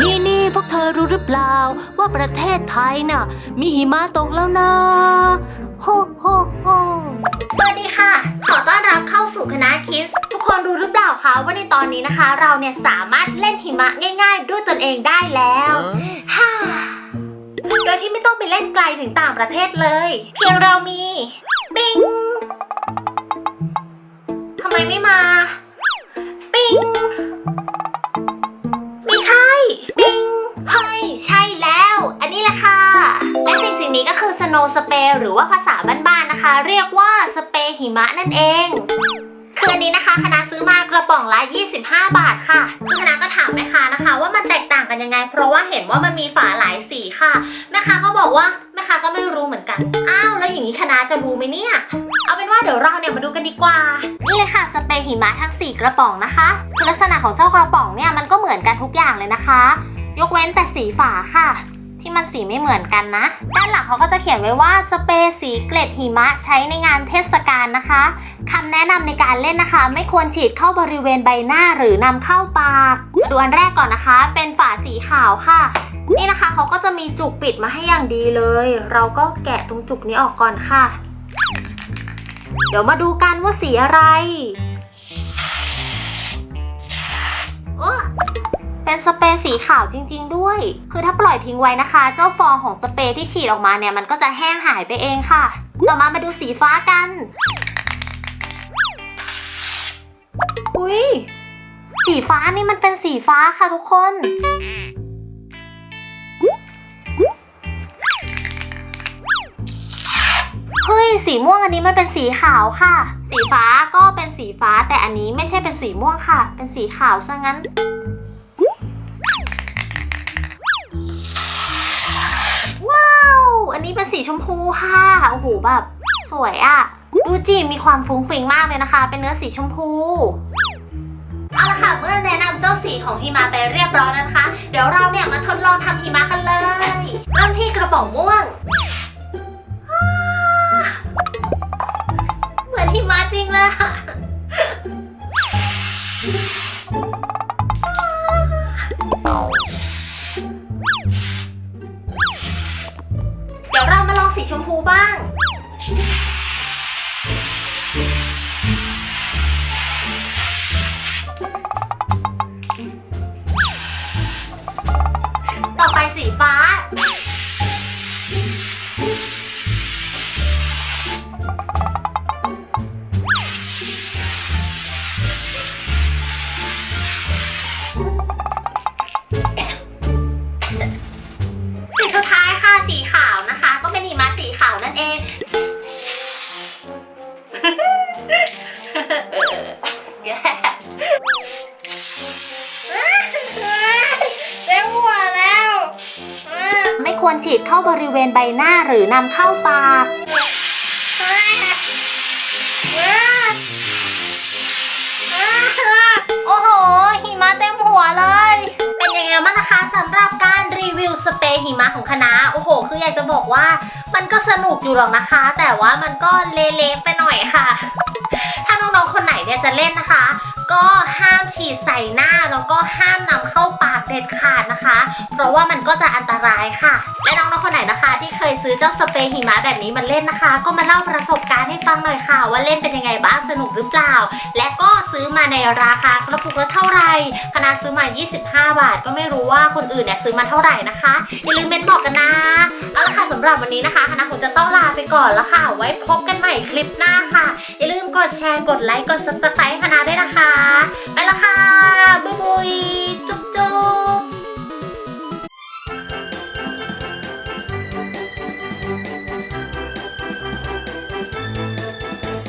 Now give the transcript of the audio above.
นี่นี่พวกเธอรู้หรือเปล่า ว่าประเทศไทยน่ะ มีหิมะตกแล้วนะโฮโฮโฮสวัสดีค่ะ ขอต้อนรับเข้าสู่คณะคิส ทุกคนรู้หรือเปล่าคะว่าในตอนนี้นะคะ เราเนี่ยสามารถเล่นหิมะง่าย ๆ ด้วยตนเองได้แล้วฮ่าโดยที่ไม่ต้องไปเล่นไกลถึงต่างประเทศเลย เพียงเรามีปิงทำไมไม่มา ปิง โนี้ก็คือ snow spray หรือว่าภาษาบ้านๆนะคะ เรียกว่าสเปรหิมะนั่นเองคืออันนี้นะคะคณะซื้อมากระป๋องละ 25 บาทค่ะคือคณะก็ถามแม่ค้านะคะ ว่ามันแตกต่างกันยังไง เพราะว่าเห็นว่ามันมีฝาหลายสีค่ะแม่ค้าเขาบอกว่าแม่ค้าก็ไม่รู้เหมือนกัน อ้าวแล้วอย่างนี้คณะจะรู้ไหมเนี่ย เอาเป็นว่าเดี๋ยวเราเนี่ยมาดูกันดีกว่า นี่เลยค่ะสเปรย์หิมะทั้ง 4 กระป๋องนะคะคือลักษณะของเจ้ากระป๋องเนี่ยมันก็เหมือนกันทุกอย่างเลยนะคะ ยกเว้นแต่สีฝาค่ะ ที่มันสีไม่เหมือนกันนะ ด้านหลังเขาก็จะเขียนไว้ว่าสเปรย์สีเกล็ดหิมะใช้ในงานเทศกาลนะคะคำแนะนำในการเล่นนะคะ ไม่ควรฉีดเข้าบริเวณใบหน้าหรือนำเข้าปากมาดูอันแรกก่อนนะคะ เป็นฝาสีขาวค่ะ นี่นะคะเขาก็จะมีจุกปิดมาให้อย่างดีเลย เราก็แกะตรงจุกนี้ออกก่อนค่ะ เดี๋ยวมาดูกันว่าสีอะไรโอ้ เป็นสเปรย์สีขาวจริง ๆ ด้วย คือถ้าปล่อยทิ้งไว้นะคะ เจ้าฟองของสเปรย์ที่ฉีดออกมาเนี่ยมันก็จะแห้งหายไปเองค่ะ ต่อมามาดูสีฟ้ากัน อุ้ยสีฟ้านี่มันเป็นสีฟ้าค่ะทุกคน เฮ้ย สีม่วงอันนี้มันเป็นสีขาวค่ะ สีฟ้าก็เป็นสีฟ้าแต่อันนี้ไม่ใช่เป็นสีม่วงค่ะ เป็นสีขาวซะงั้น สีชมพูค่ะ โอ้โหแบบ สวยอะดูจีมีความฟุ้งฟิ้งมากเลยนะคะ เป็นเนื้อสีชมพู เอาละค่ะ เมื่อแนะนำเจ้าสีของหิมะไปเรียบร้อยแล้วนะคะ เดี๋ยวเราเนี่ยมาทดลองทำหิมะกันเลย เริ่มที่กระป๋องม่วงเหมือนหิมะจริงเลยอะ บ้าง ต่อไปสีฟ้า ควรฉีดเข้าบริเวณใบหน้าหรือนำเข้าปาก โอ้โห หิมะเต็มหัวเลย เป็นยังไงบ้างนะคะสำหรับการรีวิวสเปรย์หิมะของคณะโอ้โห คืออยากจะบอกว่ามันก็สนุกอยู่หรอกนะคะ แต่ว่ามันก็เละๆไปหน่อยค่ะ ถ้าน้องๆคนไหนเนี่ยจะเล่นนะคะ ก็ห้ามฉีดใส่หน้าแล้วก็ห้ามนำเข้า เด็ดขาดนะคะ เพราะว่ามันก็จะอันตรายค่ะ และน้องๆคนไหนนะคะ ที่เคยซื้อเจ้าสเปรย์หิมะแบบนี้มาเล่นนะคะ ก็มาเล่าประสบการณ์ให้ฟังหน่อยค่ะ ว่าเล่นเป็นยังไงบ้างสนุกหรือเปล่า และก็ซื้อมาในราคากระปุกละเท่าไหร่คณะซื้อมา 25 บาท ก็ไม่รู้ว่าคนอื่นเนี่ยซื้อมาเท่าไหร่นะคะอย่าลืมเมนบอกกันนะเอาละค่ะสำหรับวันนี้นะคะคณะคงจะต้องลาไปก่อนแล้วค่ะ ไว้พบกันใหม่คลิปหน้าค่ะ อย่าลืมกดแชร์กดไลค์กด subscribe ให้คณะด้วยนะคะ ไปละค่ะบ๊ายบาย